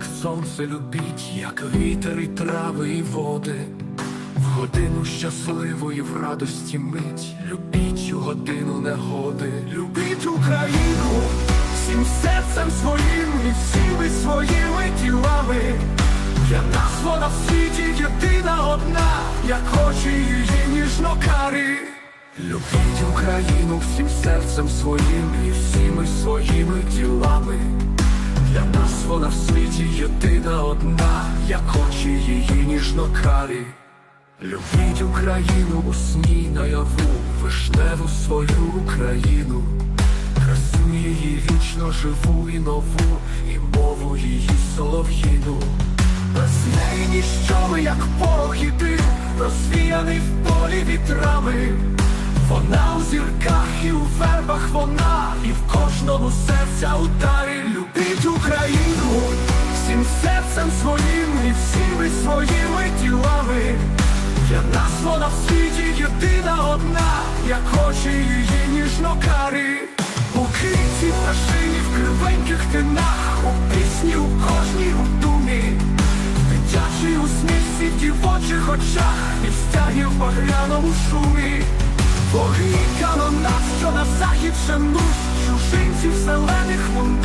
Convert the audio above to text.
серце любіть, як вітер і трави і води. В годину щасливої в радості мить, любіть у годину негоди, любіть Україну всім серцем своїм і всіми своїми тілами. Для нас вона в світі єдина одна, як очі її ніжно карі. Любіть Україну всім серцем своїм і всіми своїми тілами. Для нас вона в світі єдина одна, як очі її ніжно карі. Любіть Україну у сні наяву, вишневу свою Україну, красу її вічно живу і нову, і мову її солов'їну. Без неї ніщо ми, як порох і розвіяний в полі вітрами. Вона у зірках і у вербах вона, і в кожному серця ударі. Для нас вона в світі єдина одна, як очі її ніжно карі. Квітці пташині в кривеньких тинах, у пісні у кожній у думі, дитячій усмішці в дівочих очах, і в стягі в багряному шумі. Вогні канонат, що на захід шануть, чужинців зелених мундирах.